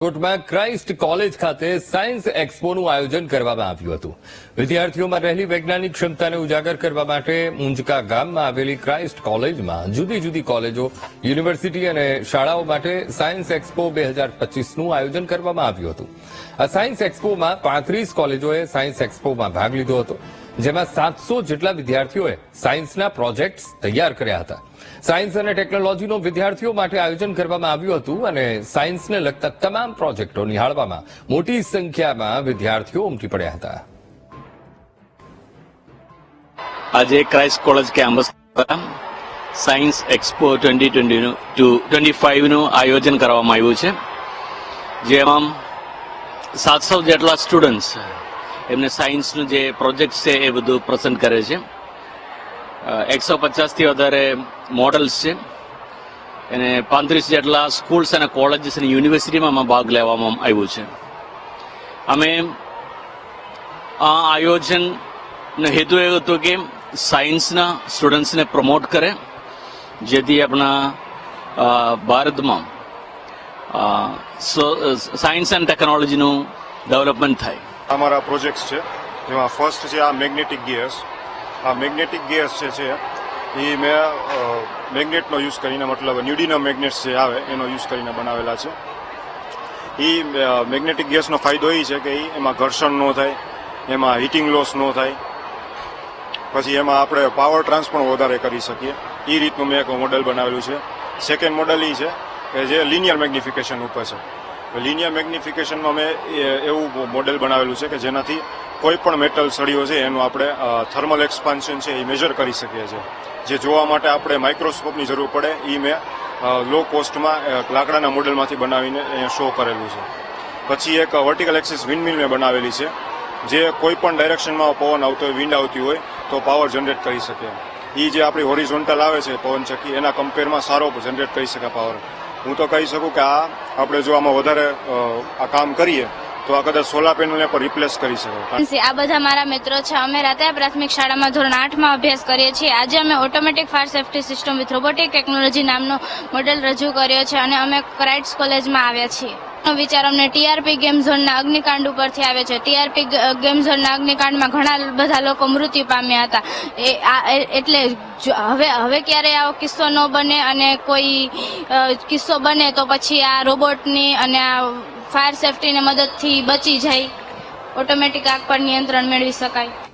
રાજકોટમાં Christ college ખાતે science એક્સપોનું આયોજન કરવામાં આવ્યું હતું. વિદ્યાર્થીઓમાં રહેલી વૈજ્ઞાનિક ક્ષમતાને ઉજાગર કરવા માટે મુંજકા ગામમાં આવેલી ક્રાઇસ્ટ કોલેજમાં જુદી જુદી કોલેજો, યુનિવર્સિટી અને શાળાઓ માટે સાયન્સ એક્સપો બે હજાર પચીસનું આયોજન કરવામાં આવ્યું હતું. આ સાયન્સ એક્સપોમાં પાંત્રીસ કોલેજોએ સાયન્સ એક્સપોમાં ભાગ લીધો હતો. જેમાં સાતસો જેટલા વિદ્યાર્થીઓએ સાયન્સના પ્રોજેક્ટ્સ તૈયાર કર્યા હતા. સાયન્સ અને ટેકનોલોજીનું વિદ્યાર્થીઓ માટે આયોજન કરવામાં આવ્યું હતું અને સાયન્સને લગતા તમામ પ્રોજેક્ટો નિહાળવામાં મોટી સંખ્યામાં વિદ્યાર્થીઓ ઉમટી પડ્યા હતા. આજે Christ college campus science expo twenty twenty two twenty ફાઇવનું આયોજન કરવામાં આવ્યું છે. જેમાં સાતસો જેટલા સ્ટુડન્ટ્સ એમને સાયન્સનું જે પ્રોજેક્ટ છે એ બધું પસંદ કરે છે. એકસો પચાસથી વધારે મોડલ્સ છે. અને પાંત્રીસ જેટલા સ્કૂલ્સ અને કોલેજીસ અને યુનિવર્સિટીમાં ભાગ લેવામાં આવ્યું છે. અમે આ આયોજનનો હેતુ એ હતો કે સાયન્સના સ્ટુડન્ટ્સને પ્રમોટ કરે, જેથી આપણા ભારતમાં સાયન્સ એન્ડ ટેકનોલોજીનું ડેવલપમેન્ટ થાય. અમારા પ્રોજેક્ટ્સ છે. જેમાં ફર્સ્ટ છે આ મેગ્નેટિક ગિયર્સ આ મેગ્નેટિક ગિયર્સ જે છે, એ મેં મેગ્નેટનો યુઝ કરીને, મતલબ ન્યુડીના મેગ્નેટ્સ જે આવે, એનો યુઝ કરીને બનાવેલા છે. એ મેગ્નેટિક ગેસનો ફાયદો એ છે કે એમાં ઘર્ષણ ન થાય, એમાં હીટિંગ લોસ ન થાય. પછી એમાં આપણે પાવર ટ્રાન્સફર વધારે કરી શકીએ. એ રીતનું મેં એક મોડલ બનાવેલું છે. સેકન્ડ મોડલ એ છે કે જે લિનિયર મેગ્નિફિકેશન ઉપર છે. લિનિયર મેગ્નિફિકેશનમાં મેં એવું મોડેલ બનાવેલું છે કે જેનાથી કોઈ પણ મેટલ સળીઓ છે, એનું આપણે થર્મલ એક્સપાન્શન છે એ મેજર કરી શકીએ છીએ. જે જોવા માટે આપણે માઇક્રોસ્કોપની જરૂર પડે એ મેં લો કોસ્ટમાં લાકડાના મોડેલમાંથી બનાવીને અહીંયા શો કરેલું છે. પછી એક વર્ટિકલ એક્સિસ વિન્ડમિલ મેં બનાવેલી છે, જે કોઈ પણ ડાયરેક્શનમાં પવન આવતો હોય વિન્ડ આવતી હોય, તો પાવર જનરેટ કરી શકે એ જે આપણી હોરિઝોન્ટલ આવે છે પવન ચક્કી એના કમ્પેરમાં સારો જનરેટ કરી શકે પાવર હું તો કહી શકું કે આ આપણે જો આમાં વધારે આ કામ કરીએ તો આ કદાચ સોલા પેનલને પણ રિપ્લેસ કરી શકો. આ બધા મારા મિત્રો છે. અમે રાતે પ્રાથમિક શાળામાં ધોરણ આઠમાં અભ્યાસ કરીએ છીએ. આજે અમે automatic fire safety system with robotic technology નામનો મોડેલ રજૂ કર્યો છે અને અમે ક્રાઇટ્સ કોલેજમાં આવ્યા છીએ. વિચાર અમને ટીઆરપી ગેમ ઝોનના અગ્નિકાંડ ઉપરથી આવે છે. ટીઆરપી ગેમ ઝોનના અગ્નિકાંડમાં ઘણા બધા લોકો મૃત્યુ પામ્યા હતા. એ એટલે હવે હવે ક્યારે આવો કિસ્સો ન બને અને કોઈ કિસ્સો બને તો પછી આ રોબોટની અને આ ફાયર સેફટીની મદદથી બચી જાય. ઓટોમેટિક આગ પર નિયંત્રણ મેળવી શકાય.